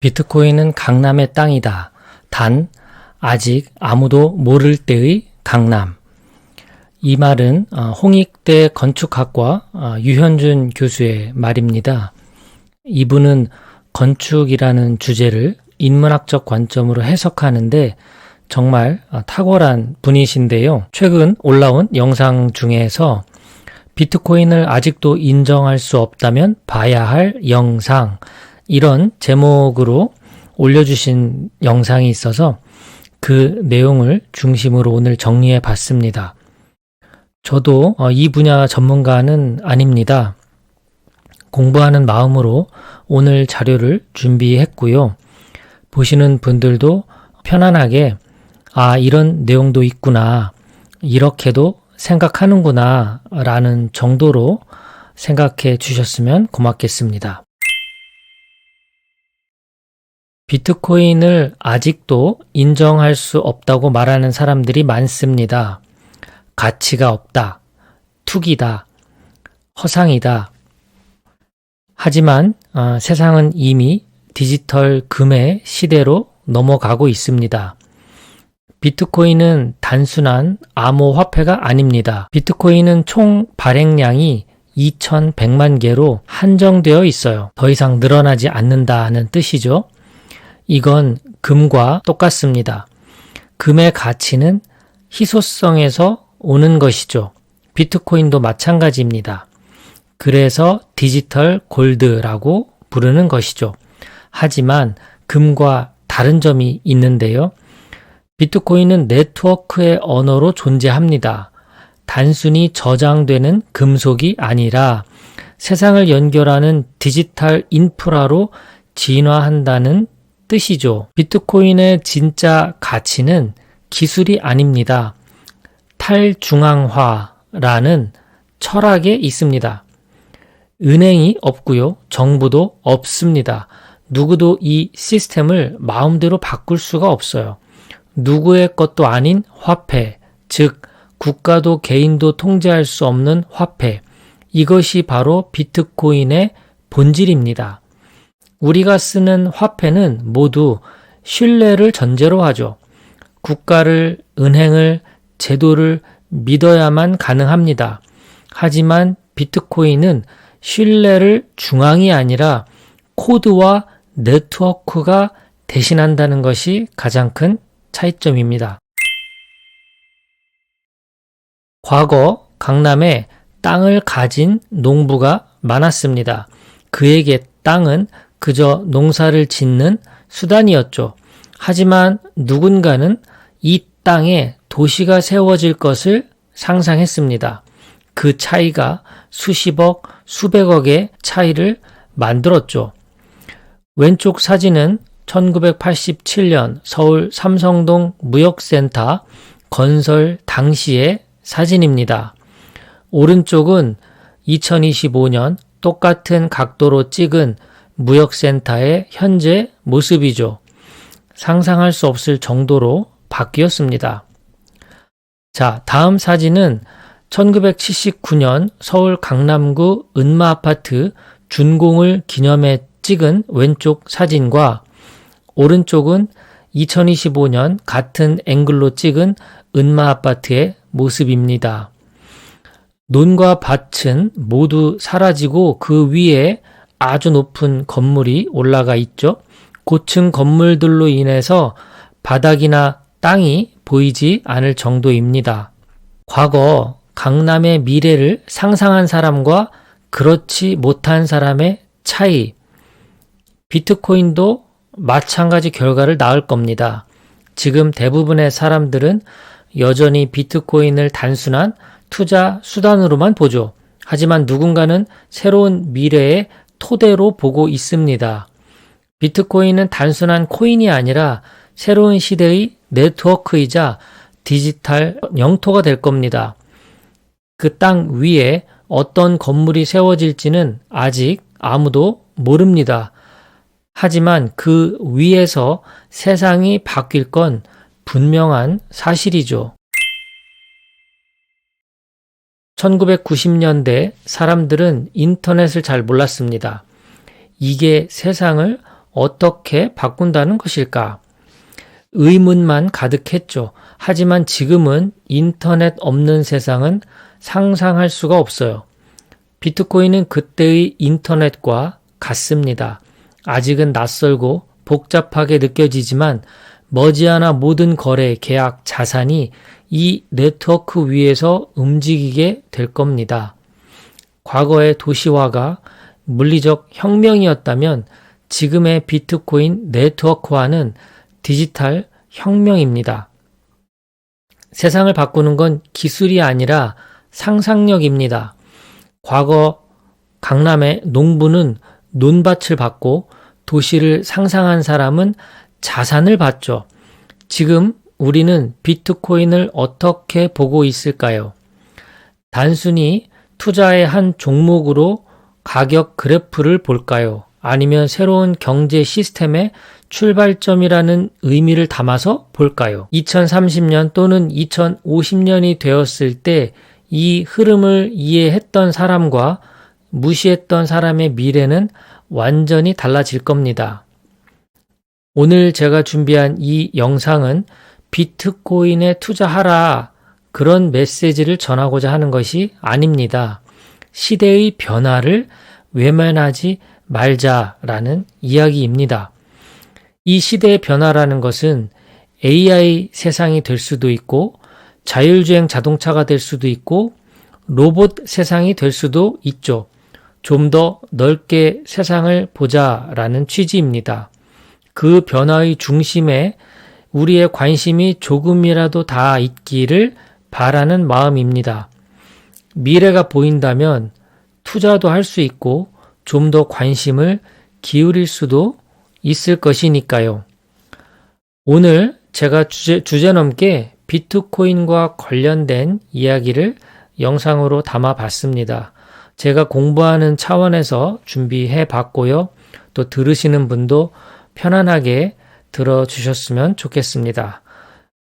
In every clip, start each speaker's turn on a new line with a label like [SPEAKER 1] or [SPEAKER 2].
[SPEAKER 1] 비트코인은 강남의 땅이다. 단, 아직 아무도 모를 때의 강남. 이 말은 어, 홍익대 건축학과 어, 유현준 교수의 말입니다. 이분은 건축이라는 주제를 인문학적 관점으로 해석하는데 정말 어, 탁월한 분이신데요. 최근 올라온 영상 중에서 비트코인을 아직도 인정할 수 없다면 봐야 할 영상 이런 제목으로 올려주신 영상이 있어서 그 내용을 중심으로 오늘 정리해 봤습니다. 저도 어, 이 분야 전문가는 아닙니다. 공부하는 마음으로 오늘 자료를 준비했고요. 보시는 분들도 편안하게 아, 이런 내용도 있구나. 이렇게도 생각하는구나. 라는 정도로 생각해 주셨으면 고맙겠습니다. 비트코인을 아직도 인정할 수 없다고 말하는 사람들이 많습니다. 가치가 없다. 투기다. 허상이다. 하지만 어, 세상은 이미 디지털 금의 시대로 넘어가고 있습니다. 비트코인은 단순한 암호화폐가 아닙니다. 비트코인은 총 발행량이 2,100만 개로 한정되어 있어요. 더 이상 늘어나지 않는다는 뜻이죠. 이건 금과 똑같습니다. 금의 가치는 희소성에서 오는 것이죠. 비트코인도 마찬가지입니다. 그래서 디지털 골드라고 부르는 것이죠. 하지만 금과 다른 점이 있는데요. 비트코인은 네트워크의 언어로 존재합니다. 단순히 저장되는 금속이 아니라 세상을 연결하는 디지털 인프라로 진화한다는 뜻이죠. 비트코인의 진짜 가치는 기술이 아닙니다. 탈중앙화라는 철학에 있습니다. 은행이 없고요. 정부도 없습니다. 누구도 이 시스템을 마음대로 바꿀 수가 없어요. 누구의 것도 아닌 화폐, 즉 국가도 개인도 통제할 수 없는 화폐. 이것이 바로 비트코인의 본질입니다. 우리가 쓰는 화폐는 모두 신뢰를 전제로 하죠. 국가를, 은행을, 제도를 믿어야만 가능합니다. 하지만 비트코인은 신뢰를 중앙이 아니라 코드와 네트워크가 대신한다는 것이 가장 큰 차이점입니다. 과거 강남에 땅을 가진 농부가 많았습니다. 그에게 땅은 그저 농사를 짓는 수단이었죠. 하지만 누군가는 이 땅에 도시가 세워질 것을 상상했습니다. 그 차이가 수십억, 수백억의 차이를 만들었죠. 왼쪽 사진은 1987년 서울 삼성동 무역센터 건설 당시의 사진입니다. 오른쪽은 2025년 똑같은 각도로 찍은 무역센터의 현재 모습이죠. 상상할 수 없을 정도로 바뀌었습니다. 자, 다음 사진은 1979년 서울 강남구 은마 아파트 준공을 기념해 찍은 왼쪽 사진과 오른쪽은 2025년 같은 앵글로 찍은 은마 아파트의 모습입니다. 논과 밭은 모두 사라지고 그 위에 아주 높은 건물이 올라가 있죠. 고층 건물들로 인해서 바닥이나 땅이 보이지 않을 정도입니다. 과거 강남의 미래를 상상한 사람과 그렇지 못한 사람의 차이. 비트코인도 마찬가지 결과를 낳을 겁니다. 지금 대부분의 사람들은 여전히 비트코인을 단순한 투자 수단으로만 보죠. 하지만 누군가는 새로운 미래의 토대로 보고 있습니다. 비트코인은 단순한 코인이 아니라 새로운 시대의 네트워크이자 디지털 영토가 될 겁니다. 그 땅 위에 어떤 건물이 세워질지는 아직 아무도 모릅니다. 하지만 그 위에서 세상이 바뀔 건 분명한 사실이죠. 1990년대 사람들은 인터넷을 잘 몰랐습니다. 이게 세상을 어떻게 바꾼다는 것일까? 의문만 가득했죠. 하지만 지금은 인터넷 없는 세상은 상상할 수가 없어요. 비트코인은 그때의 인터넷과 같습니다. 아직은 낯설고 복잡하게 느껴지지만 머지않아 모든 거래, 계약, 자산이 이 네트워크 위에서 움직이게 될 겁니다. 과거의 도시화가 물리적 혁명이었다면 지금의 비트코인 네트워크화는 디지털 혁명입니다. 세상을 바꾸는 건 기술이 아니라 상상력입니다. 과거 강남의 농부는 논밭을 받고 도시를 상상한 사람은 자산을 받죠. 지금 우리는 비트코인을 어떻게 보고 있을까요? 단순히 투자의 한 종목으로 가격 그래프를 볼까요? 아니면 새로운 경제 시스템의 출발점이라는 의미를 담아서 볼까요? 2030년 또는 2050년이 되었을 때 이 흐름을 이해했던 사람과 무시했던 사람의 미래는 완전히 달라질 겁니다. 오늘 제가 준비한 이 영상은 비트코인에 투자하라 그런 메시지를 전하고자 하는 것이 아닙니다. 시대의 변화를 외면하지 말자라는 이야기입니다. 이 시대의 변화라는 것은 AI 세상이 될 수도 있고 자율주행 자동차가 될 수도 있고 로봇 세상이 될 수도 있죠. 좀 더 넓게 세상을 보자라는 취지입니다. 그 변화의 중심에 우리의 관심이 조금이라도 다 있기를 바라는 마음입니다. 미래가 보인다면 투자도 할 수 있고 좀 더 관심을 기울일 수도 있을 것이니까요. 오늘 제가 주제, 주제 넘게 비트코인과 관련된 이야기를 영상으로 담아 봤습니다. 제가 공부하는 차원에서 준비해 봤고요. 또 들으시는 분도 편안하게 들어주셨으면 좋겠습니다.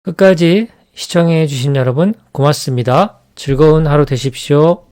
[SPEAKER 1] 끝까지 시청해 주신 여러분 고맙습니다. 즐거운 하루 되십시오.